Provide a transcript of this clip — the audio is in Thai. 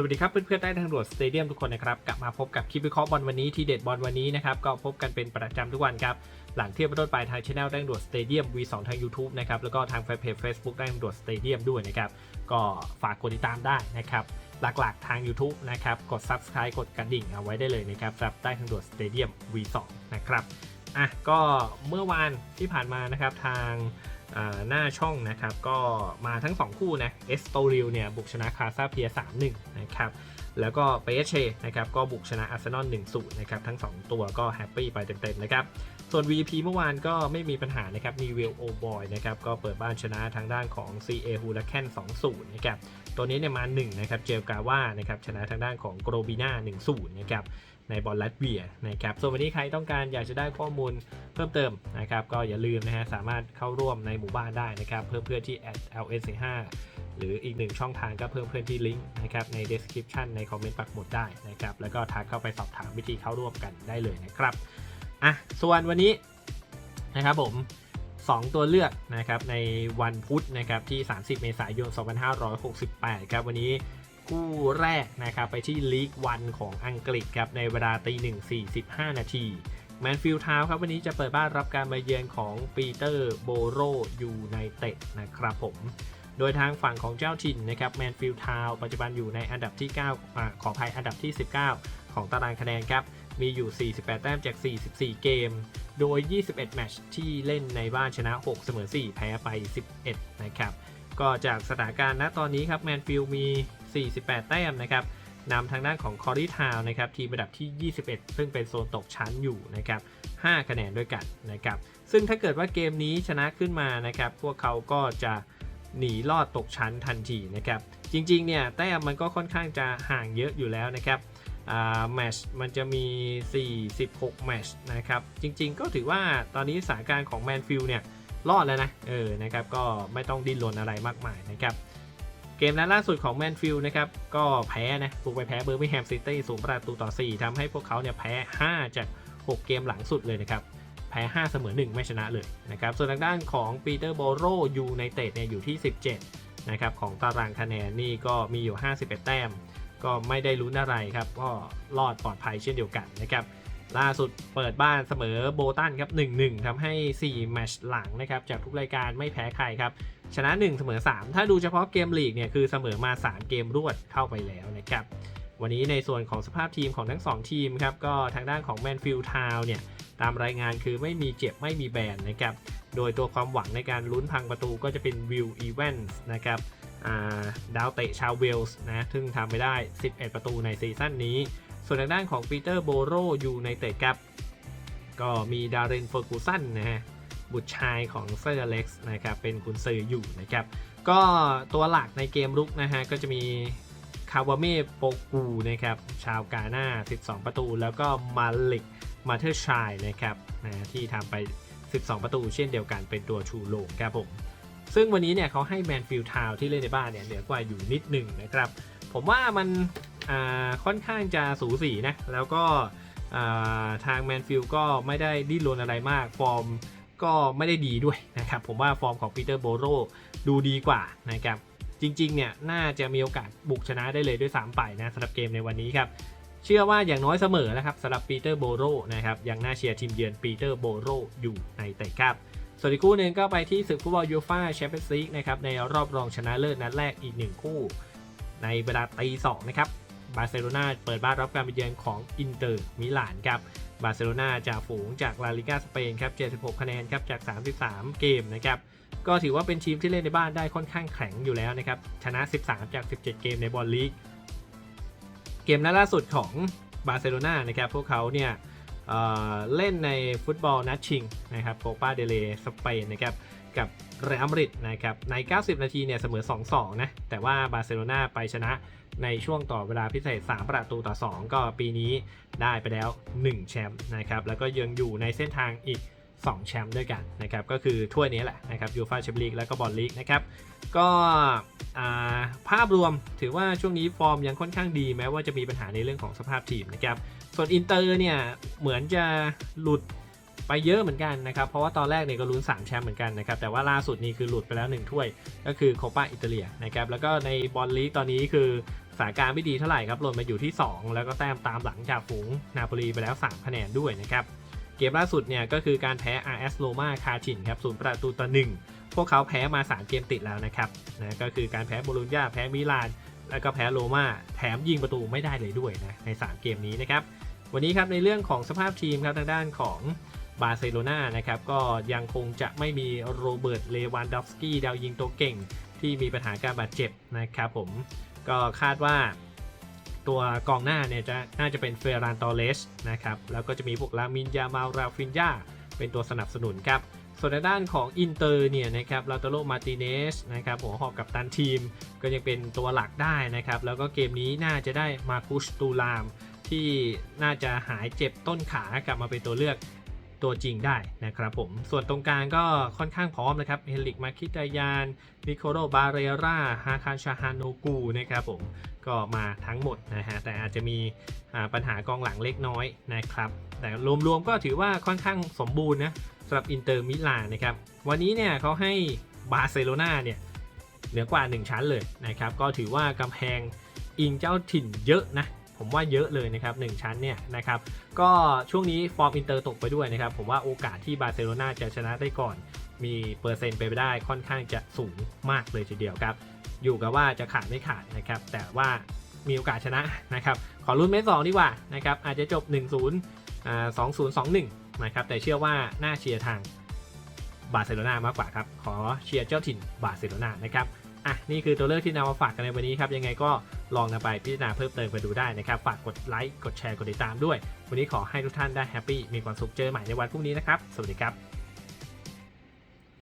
สวัสดีครับเพื่อนๆใต้ทางด่วนสเตเดียมทุกคนนะครับกลับมาพบกับคลิปวิเคราะห์บอลวันนี้ที่เด็ดบอลวันนี้นะครับก็พบกันเป็นประจำทุกวันครับหลังเที่ยงเป็นต้นไปทางช anel ได้ทางด่วนสเตเดียม V2 ทาง YouTube นะครับแล้วก็ทางแฟนเพจ Facebook ได้ทางด่วนสเตเดียมด้วยนะครับก็ฝากกดติดตามได้นะครับหลักๆทาง YouTube นะครับกด Subscribe กดกระดิ่งเอาไว้ได้เลยนะครับสำหรับใต้ทางด่วนสเตเดียม V2 นะครับอะก็เมื่อวานที่ผ่านมานะครับทาง หน้าช่องนะครับ ก็มาทั้ง 2 คู่นะเอสโตริลเนี่ยบุกชนะคาซาเพีย 3-1 นะครับแล้วก็เปเชนะครับก็บุกชนะอาร์เซนอล1-0 นะครับ ทั้ง 2 ตัวก็แฮปปี้ไปเต็มๆนะครับ ส่วน VP เมื่อวานก็ไม่มีปัญหานะครับมีวิลโอบอยนะครับ ก็เปิดบ้านชนะทางด้านของ CA h u r a c a n 2-0 นะครับ ตัวนี้เนี่ยมา 1 นะครับ เจลกาว่านะครับ ชนะทางด้านของโกรบิน่า1-0 นะครับ ในบอลลัตเวียนะครับ ส่วนวันนี้ใครต้องการอยากจะได้ข้อมูล พิ่มเติมนะครับก็อย่าลืมนะฮะสามารถเข้าร่วมในหมู่บ้านได้นะครับ เพิ่มเพื่อนที่ @ls5 หรืออีกหนึ่งช่องทางก็เพิ่มเพื่อนที่ลิงก์นะครับใน description ในคอมเมนต์ปักหมุดได้นะครับแล้วก็ทักเข้าไปสอบถามวิธีเข้าร่วมกันได้เลยนะครับอะส่วนวันนี้นะครับผม 2 ตัวเลือกนะครับในวันพุธนะครับที่ 30 เมษายน 2568 ครับวันนี้คู่แรกนะครับไปที่ลีกวันของอังกฤษครับในเวลาตีหนึ่ง45 นาที แมนฟิลด์ทาวน์ครับวันนี้จะเปิดบ้านรับการมาเยือนของปีเตอร์โบโรยูไนเต็ดนะครับผม โดยทางฝั่งของเจ้าถิ่นนะครับแมนฟิลด์ทาวน์ปัจจุบันอยู่ในอันดับที่9อ่าขออภัยอันดับที่ 19 ของตารางคะแนนครับ มีอยู่ 48 แต้มจาก 44 เกม โดย 21 แมตช์ที่เล่นในบ้านชนะ 6 เสมอ 4 แพ้ไป 11 นะครับ ก็จากสถานการณ์ณตอนนี้ครับแมนฟิลด์มี 48 แต้มนะครับ นำทางด้านของคอรีทาวนะครับทีมระดับที่ 21 ซึ่งเป็นโซนตกชั้นอยู่นะครับ5คะแนนด้วยกันนะครับ ซึ่งถ้าเกิดว่าเกมนี้ชนะขึ้นมานะครับ พวกเขาก็จะหนีรอดตกชั้นทันทีนะครับ จริงๆ เนี่ยแต้มมันก็ค่อนข้างจะห่างเยอะอยู่แล้วนะครับแมชมันจะมี 46 แมชนะครับ จริงๆ ก็ถือว่าตอนนี้สถานการณ์ของแมนฟิลเนี่ยรอดแล้วนะ เออ นะครับ ก็ไม่ต้องดิ้นรนอะไรมากมายนะครับ เกมนัดล่าสุดของแมนฟิลด์นะครับ ก็แพ้นะบุกไปแพ้เบอร์มิงแฮมซิตี้สูงประตูต่อ 4ทำให้พวกเขาเนี่ยแพ้ 5 จาก 6 เกมหลังสุดเลยนะครับ แพ้ 5 เสมอ 1 ไม่ชนะเลยนะครับ ส่วนทางด้านของปีเตอร์โบโรยูไนเต็ดเนี่ยอยู่ที่ 17 นะครับ ของตารางคะแนนนี่ก็มีอยู่ 51 แต้ม ก็ไม่ได้ลุ้นอะไรครับ ก็รอดปลอดภัยเช่นเดียวกันนะครับ ล่าสุดเปิดบ้านเสมอโบตันครับ 1-1ทำให้ 4 แมตช์หลังนะครับจากทุกรายการไม่แพ้ใครครับ ชนะ 1 เสมอ 3 ถ้าดูเฉพาะเกมลีกเนี่ยคือเสมอมา 3 เกมรวดเข้าไปแล้วนะครับ วันนี้ในส่วนของสภาพทีมของทั้ง 2 ทีมครับ ก็ทางด้านของแมนฟิลด์ทาวเนี่ยตามรายงานคือไม่มีเจ็บไม่มีแบนนะครับ โดยตัวความหวังในการลุ้นพังประตูก็จะเป็นวิลอีเวนส์นะครับาดาวเตะชาวเวลส์นะ ซึ่งทำไปได้ 11 ประตูในซีซั่นนี้ ส่วนทางด้านของปีเตอร์โบโรยูในเตะครับ ก็มีดารินเฟอร์กูสันนะฮะ บุตรชายของเซอร์อเล็กซ์นะครับเป็นคุณซืออยู่นะครับก็ตัวหลักในเกมรุกนะฮะก็จะมีคาวาเม่โปกูนะครับชาวกาหน้า 12 ประตู แล้วก็มาลิกมาเทอร์ชัยนะครับนะที่ทำไป 12 ประตู เช่นเดียวกันเป็นตัวชูโรงครับผมซึ่งวันนี้เนี่ยเขาให้แมนฟิลทาวที่เล่นในบ้านเนี่ยเหนือกว่าอยู่นิดหนึ่งนะครับ ผมว่ามันค่อนข้างจะสูสีนะ แล้วก็ทางแมนฟิลก็ไม่ได้ดิ้นรนอะไรมาก ฟอร์ม ก็ไม่ได้ดีด้วยนะครับ ผมว่าฟอร์มของปีเตอร์โบโรดูดีกว่านะครับ จริงๆ เนี่ยน่าจะมีโอกาสบุกชนะได้เลยด้วย 3 ไปนะสำหรับเกมในวันนี้ครับ เชื่อว่าอย่างน้อยเสมอนะครับสำหรับปีเตอร์โบโรนะครับยังน่าเชียร์ทีมเยือนปีเตอร์โบโรอยู่ในเตะครับส่วนอีกคู่หนึ่งก็ไปที่ศึกฟุตบอลยูฟ่าแชมเปี้ยนส์ลีกนะครับในรอบรองชนะเลิศนัดแรกอีกหนึ่งคู่ ในเวลาตีสองนะครับบาร์เซโลนาเปิดบ้านรับการไปเยือนของอินเตอร์มิลานครับ บาร์เซโลนาจากฝูงจากลาลิกาสเปนครับ 76 คะแนนครับจาก 33 เกมนะครับก็ถือว่าเป็นทีมที่เล่นในบ้านได้ค่อนข้างแข็งอยู่แล้วนะครับชนะ 13 จาก 17 เกมในบอลลีกเกมนัดล่าสุดของบาร์เซโลนานะครับพวกเขาเนี่ยเเล่นในฟุตบอลนัดชิงนะครับโคปาเดเลสเปนนะครับกับ เรอัลมาดริดนะครับใน 90 นาทีเนี่ยเสมอ 2-2 นะ แต่ว่าบาร์เซโลนาไปชนะในช่วงต่อเวลาพิเศษ 3 ประตูต่อ 2 ก็ปีนี้ได้ไปแล้ว 1 แชมป์นะครับ แล้วก็ยังอยู่ในเส้นทางอีก 2 แชมป์ด้วยกันนะครับ ก็คือถ้วยนี้แหละนะครับยูฟาแชมเปี้ยนลีกแล้วก็บอลลีกนะครับ ก็ภาพรวมถือว่าช่วงนี้ฟอร์มยังค่อนข้างดีแม้ว่าจะมีปัญหาในเรื่องของสภาพทีมนะครับ ส่วนอินเตอร์เนี่ยเหมือนจะหลุด ไปเยอะเหมือนกันนะครับ เพราะว่าตอนแรกเนี่ยก็ลุ้น3แชมป์เหมือนกันนะครับ แต่ว่าล่าสุดนี่คือหลุดไปแล้ว 1 ถ้วย ก็คือโคปาอิตาเลียนะครับ แล้วก็ในบอลลีกตอนนี้คือสถานการณ์ไม่ดีเท่าไหร่ครับ หล่นมาอยู่ที่ 2 แล้วก็แต้มตามหลังจากฝูงนาโปลีไปแล้ว 3 คะแนนด้วยนะครับ เกมล่าสุดเนี่ยก็คือการแพ้ RS Roma คาชินครับศูนย์ประตูต่อหนึ่งพวกเขาแพ้มา 3 เกมติดแล้วนะครับ นะก็คือการแพ้โบโลญญาแพ้มิลาน แล้วก็แพ้โรมาแถมยิงประตูไม่ได้เลยด้วยนะใน 3 เกมนี้นะครับ วันนี้ครับในเรื่องของสภาพทีมครับทางด้านของ บาร์เซโลนานะครับก็ยังคงจะไม่มีโรเบิร์ตเลวันดอฟสกี้ดาวยิงตัวเก่ง ที่มีปัญหาการบาดเจ็บนะครับผมก็คาดว่าตัวกองหน้าเนี่ยจะน่าจะเป็นเฟรานตอเลสนะครับแล้วก็จะมีพวกลามินยามาราฟินยาเป็นตัวสนับสนุนครับส่วนในด้านของอินเตอร์เนี่ยนะครับลาตโรมาติเนสนะครับหัวหอกกับตันทีม ก็ยังเป็นตัวหลักได้นะครับแล้วก็เกมนี้น่าจะได้มาคุชตูลาม ที่น่าจะหายเจ็บต้นขากลับมาเป็นตัวเลือก ตัวจริงได้นะครับผม ส่วนตรงกลางก็ค่อนข้างพร้อมนะครับเฮลิกมาคิตายานนิโคโรบาเรราฮาคาชาฮานโนกูนะครับผมก็มาทั้งหมดนะฮะแต่อาจจะมีปัญหากองหลังเล็กน้อยนะครับ แต่รวมๆก็ถือว่าค่อนข้างสมบูรณ์นะสำหรับอินเตอร์มิลานนะครับ วันนี้เนี่ยเขาให้บาร์เซโลนาเนี่ยเหนือกว่า 1 ชั้นเลยนะครับ ก็ถือว่ากำแพงอิงเจ้าถิ่นเยอะนะ ผมว่าเยอะเลยนะครับ1ชั้นเนี่ยนะครับก็ช่วงนี้ฟอร์มอินเตอร์ตกไปด้วยนะครับ ผมว่าโอกาสที่บาร์เซโลนาจะชนะได้ก่อน มีเปอร์เซ็นต์ไปไได้ค่อนข้างจะสูงมากเลยทีเดียวครับ อยู่กับว่าจะขาดไม่ขาดนะครับ แต่ว่ามีโอกาสชนะนะครับ ขอรุ่นเมตสองดีกว่านะครับ อาจจะจบ 1-0อ่า2-0 2-1 นะครับ แต่เชื่อว่าน่าเชียร์ทางบาร์เซโลนามากกว่าครับ ขอเชียร์เจ้าถิ่นบาร์เซโลนานะครับ อะ นี่คือตัวเลือกที่นำมาฝากกันในวันนี้ครับ ยังไงก็ ลองนำไปพิจารณาเพิ่มเติมไปดูได้นะครับฝากกดไลค์กดแชร์กดติดตามด้วย วันนี้ขอให้ทุกท่านได้แฮปปี้มีความสุขเจอใหม่ในวันพรุ่งนี้นะครับ สวัสดีครับ